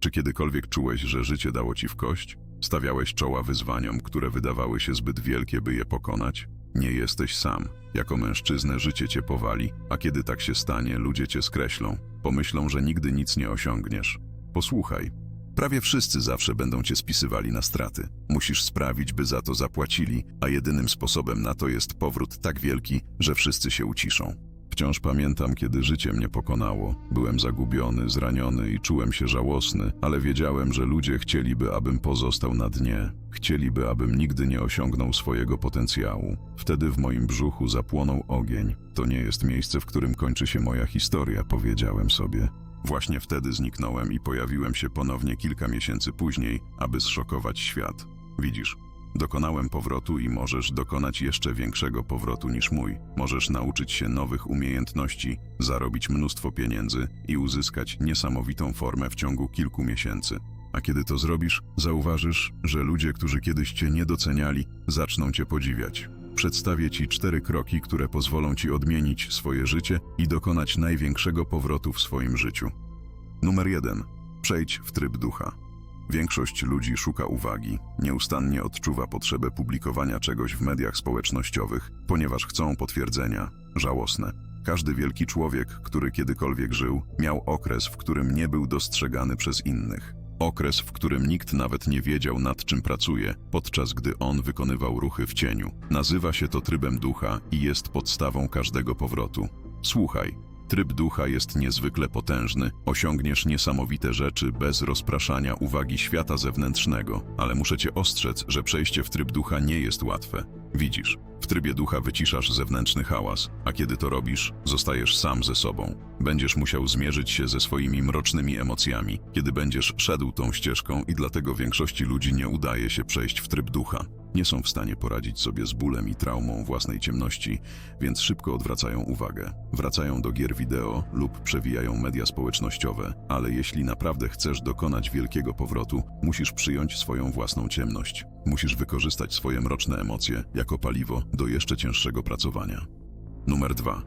Czy kiedykolwiek czułeś, że życie dało ci w kość? Stawiałeś czoła wyzwaniom, które wydawały się zbyt wielkie, by je pokonać? Nie jesteś sam. Jako mężczyznę życie cię powali, a kiedy tak się stanie, ludzie cię skreślą. Pomyślą, że nigdy nic nie osiągniesz. Posłuchaj. Prawie wszyscy zawsze będą cię spisywali na straty. Musisz sprawić, by za to zapłacili, a jedynym sposobem na to jest powrót tak wielki, że wszyscy się uciszą. Wciąż pamiętam, kiedy życie mnie pokonało. Byłem zagubiony, zraniony i czułem się żałosny, ale wiedziałem, że ludzie chcieliby, abym pozostał na dnie. Chcieliby, abym nigdy nie osiągnął swojego potencjału. Wtedy w moim brzuchu zapłonął ogień. To nie jest miejsce, w którym kończy się moja historia, powiedziałem sobie. Właśnie wtedy zniknąłem i pojawiłem się ponownie kilka miesięcy później, aby zszokować świat. Widzisz, dokonałem powrotu i możesz dokonać jeszcze większego powrotu niż mój. Możesz nauczyć się nowych umiejętności, zarobić mnóstwo pieniędzy i uzyskać niesamowitą formę w ciągu kilku miesięcy. A kiedy to zrobisz, zauważysz, że ludzie, którzy kiedyś cię nie doceniali, zaczną cię podziwiać. Przedstawię ci cztery kroki, które pozwolą ci odmienić swoje życie i dokonać największego powrotu w swoim życiu. Numer jeden. Przejdź w tryb ducha. Większość ludzi szuka uwagi, nieustannie odczuwa potrzebę publikowania czegoś w mediach społecznościowych, ponieważ chcą potwierdzenia. Żałosne. Każdy wielki człowiek, który kiedykolwiek żył, miał okres, w którym nie był dostrzegany przez innych. Okres, w którym nikt nawet nie wiedział, nad czym pracuje, podczas gdy on wykonywał ruchy w cieniu. Nazywa się to trybem ducha i jest podstawą każdego powrotu. Słuchaj, tryb ducha jest niezwykle potężny, osiągniesz niesamowite rzeczy bez rozpraszania uwagi świata zewnętrznego, ale muszę cię ostrzec, że przejście w tryb ducha nie jest łatwe. Widzisz, w trybie ducha wyciszasz zewnętrzny hałas, a kiedy to robisz, zostajesz sam ze sobą. Będziesz musiał zmierzyć się ze swoimi mrocznymi emocjami, kiedy będziesz szedł tą ścieżką i dlatego większości ludzi nie udaje się przejść w tryb ducha. Nie są w stanie poradzić sobie z bólem i traumą własnej ciemności, więc szybko odwracają uwagę. Wracają do gier wideo lub przewijają media społecznościowe, ale jeśli naprawdę chcesz dokonać wielkiego powrotu, musisz przyjąć swoją własną ciemność. Musisz wykorzystać swoje mroczne emocje jako paliwo do jeszcze cięższego pracowania. Numer dwa.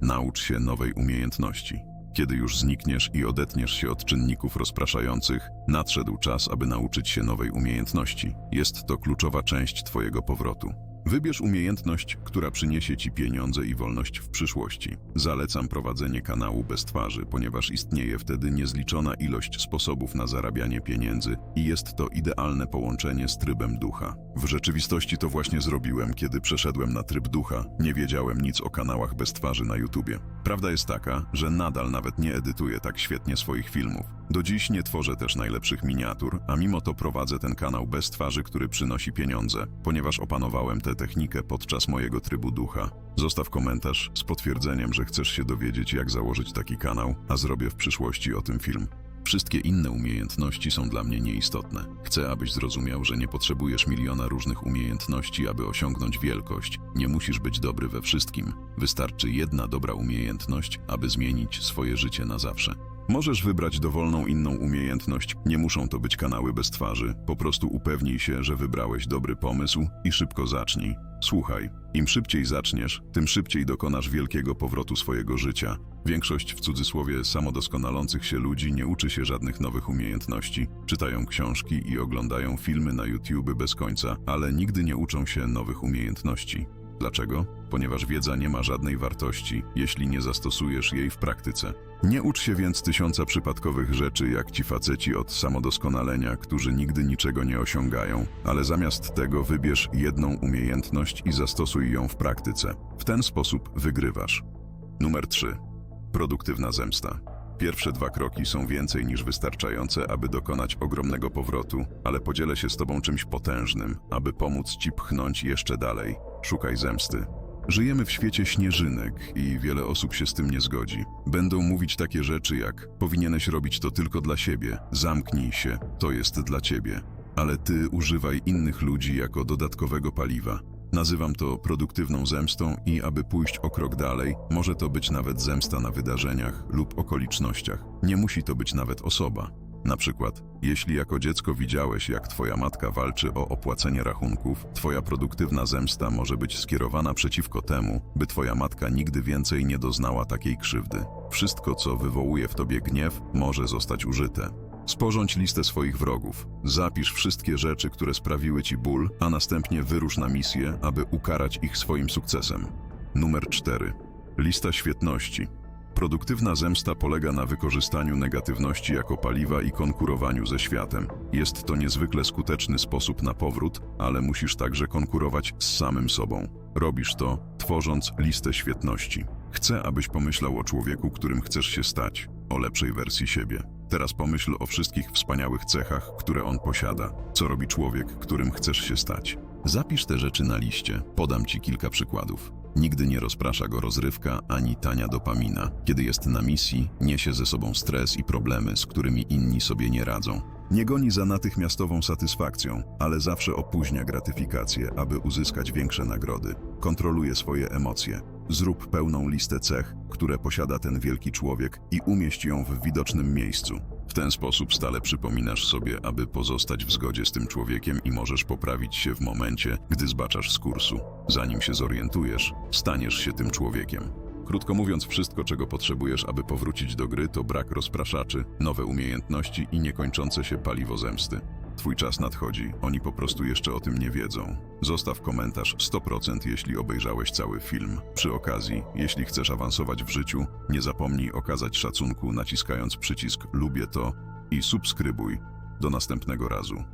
Naucz się nowej umiejętności. Kiedy już znikniesz i odetniesz się od czynników rozpraszających, nadszedł czas, aby nauczyć się nowej umiejętności. Jest to kluczowa część Twojego powrotu. Wybierz umiejętność, która przyniesie Ci pieniądze i wolność w przyszłości. Zalecam prowadzenie kanału bez twarzy, ponieważ istnieje wtedy niezliczona ilość sposobów na zarabianie pieniędzy i jest to idealne połączenie z trybem ducha. W rzeczywistości to właśnie zrobiłem, kiedy przeszedłem na tryb ducha. Nie wiedziałem nic o kanałach bez twarzy na YouTubie. Prawda jest taka, że nadal nawet nie edytuję tak świetnie swoich filmów. Do dziś nie tworzę też najlepszych miniatur, a mimo to prowadzę ten kanał bez twarzy, który przynosi pieniądze, ponieważ opanowałem tę technikę podczas mojego trybu ducha. Zostaw komentarz z potwierdzeniem, że chcesz się dowiedzieć, jak założyć taki kanał, a zrobię w przyszłości o tym film. Wszystkie inne umiejętności są dla mnie nieistotne. Chcę, abyś zrozumiał, że nie potrzebujesz miliona różnych umiejętności, aby osiągnąć wielkość. Nie musisz być dobry we wszystkim. Wystarczy jedna dobra umiejętność, aby zmienić swoje życie na zawsze. Możesz wybrać dowolną inną umiejętność, nie muszą to być kanały bez twarzy. Po prostu upewnij się, że wybrałeś dobry pomysł i szybko zacznij. Słuchaj, im szybciej zaczniesz, tym szybciej dokonasz wielkiego powrotu swojego życia. Większość w cudzysłowie samodoskonalących się ludzi nie uczy się żadnych nowych umiejętności. Czytają książki i oglądają filmy na YouTube bez końca, ale nigdy nie uczą się nowych umiejętności. Dlaczego? Ponieważ wiedza nie ma żadnej wartości, jeśli nie zastosujesz jej w praktyce. Nie ucz się więc tysiąca przypadkowych rzeczy, jak ci faceci od samodoskonalenia, którzy nigdy niczego nie osiągają, ale zamiast tego wybierz jedną umiejętność i zastosuj ją w praktyce. W ten sposób wygrywasz. Numer 3. Produktywna zemsta. Pierwsze dwa kroki są więcej niż wystarczające, aby dokonać ogromnego powrotu, ale podzielę się z Tobą czymś potężnym, aby pomóc Ci pchnąć jeszcze dalej. Szukaj zemsty. Żyjemy w świecie śnieżynek i wiele osób się z tym nie zgodzi. Będą mówić takie rzeczy jak: Powinieneś robić to tylko dla siebie, zamknij się, to jest dla ciebie. Ale ty używaj innych ludzi jako dodatkowego paliwa. Nazywam to produktywną zemstą i aby pójść o krok dalej, może to być nawet zemsta na wydarzeniach lub okolicznościach. Nie musi to być nawet osoba. Na przykład, jeśli jako dziecko widziałeś, jak twoja matka walczy o opłacenie rachunków, twoja produktywna zemsta może być skierowana przeciwko temu, by twoja matka nigdy więcej nie doznała takiej krzywdy. Wszystko, co wywołuje w tobie gniew, może zostać użyte. Sporządź listę swoich wrogów. Zapisz wszystkie rzeczy, które sprawiły ci ból, a następnie wyrusz na misję, aby ukarać ich swoim sukcesem. Numer 4. Lista świetności. Produktywna zemsta polega na wykorzystaniu negatywności jako paliwa i konkurowaniu ze światem. Jest to niezwykle skuteczny sposób na powrót, ale musisz także konkurować z samym sobą. Robisz to, tworząc listę świetności. Chcę, abyś pomyślał o człowieku, którym chcesz się stać, o lepszej wersji siebie. Teraz pomyśl o wszystkich wspaniałych cechach, które on posiada. Co robi człowiek, którym chcesz się stać? Zapisz te rzeczy na liście. Podam ci kilka przykładów. Nigdy nie rozprasza go rozrywka ani tania dopamina. Kiedy jest na misji, niesie ze sobą stres i problemy, z którymi inni sobie nie radzą. Nie goni za natychmiastową satysfakcją, ale zawsze opóźnia gratyfikację, aby uzyskać większe nagrody. Kontroluje swoje emocje. Zrób pełną listę cech, które posiada ten wielki człowiek i umieść ją w widocznym miejscu. W ten sposób stale przypominasz sobie, aby pozostać w zgodzie z tym człowiekiem i możesz poprawić się w momencie, gdy zbaczasz z kursu. Zanim się zorientujesz, staniesz się tym człowiekiem. Krótko mówiąc, wszystko, czego potrzebujesz, aby powrócić do gry, to brak rozpraszaczy, nowe umiejętności i niekończące się paliwo zemsty. Twój czas nadchodzi, oni po prostu jeszcze o tym nie wiedzą. Zostaw komentarz 100% jeśli obejrzałeś cały film. Przy okazji, jeśli chcesz awansować w życiu, nie zapomnij okazać szacunku naciskając przycisk lubię to i subskrybuj. Do następnego razu.